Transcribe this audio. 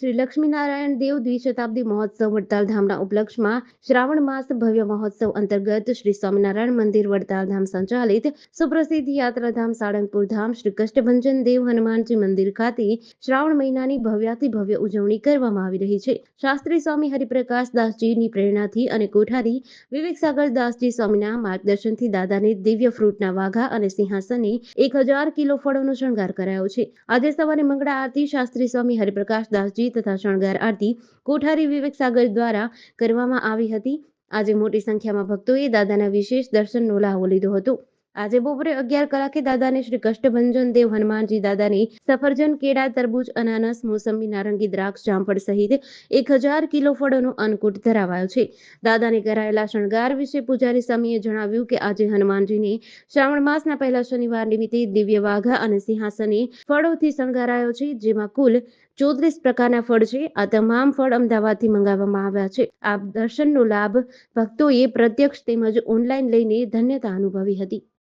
શ્રી લક્ષ્મીનારાયણ દેવ દ્વિશતાબ્દી મહોત્સવ વડતાલ ધામના ઉપલક્ષમાં શ્રાવણ માસ ભવ્ય મહોત્સવ અંતર્ગત શ્રી સ્વામિનારાયણ મંદિર વડતાલ ધામ સંચાલિત સુપ્રસિદ્ધ યાત્રાધામ સાળંગપુર ધામ શ્રી કષ્ટભંજન દેવ હનુમાનજી મંદિર ખાતે શ્રાવણ મહિનાની ભવ્યાથી ભવ્ય ઉજવણી કરવામાં આવી રહી છે. શાસ્ત્રી સ્વામી હરિપ્રકાશ દાસજીની પ્રેરણાથી અને કોઠારી વિવેક સાગર દાસજી સ્વામીના માર્ગદર્શનથી દાદાને દિવ્ય ફ્રૂટના વાઘા અને સિંહાસને એક હજાર કિલો ફળોનો શણગાર કરાયો છે. આજે સવારે મંગળા આરતી શાસ્ત્રી સ્વામી હરિપ્રકાશ દાસજી તથા શણગાર આરતી કોઠારી વિવેક સાગર દ્વારા કરવામાં આવી હતી. આજે મોટી સંખ્યામાં ભક્તોએ દાદાના વિશેષ દર્શનનો લાહવો લીધો હતો. આજે બપોરે અગિયાર કલાકે દાદાને શ્રી કષ્ટભંજન દેવ હનુમાનજી દાદાની સફરજન, કેળા, તરબૂચ, અનાનસ, મોસંબી, નારંગી, દ્રાક્ષ, જામફળ સહિત એક હજાર કિલો ફળોનો અન્નકૂટ ધરાવાયો છે. દાદાને કરાયેલા શણગાર વિશે પૂજારી સ્વામીએ જણાવ્યું કે આજે હનુમાનજીને શ્રાવણ માસના પહેલા શનિવાર નિમિત્તે દિવ્ય વાઘા અને સિંહાસને ફળોથી શણગારાયો છે, જેમાં કુલ ચોત્રીસ પ્રકારના ફળ છે. આ તમામ ફળ અમદાવાદથી મંગાવવામાં આવ્યા છે. આ દર્શનનો લાભ ભક્તોએ પ્રત્યક્ષ તેમજ ઓનલાઈન લઈને ધન્યતા અનુભવી હતી.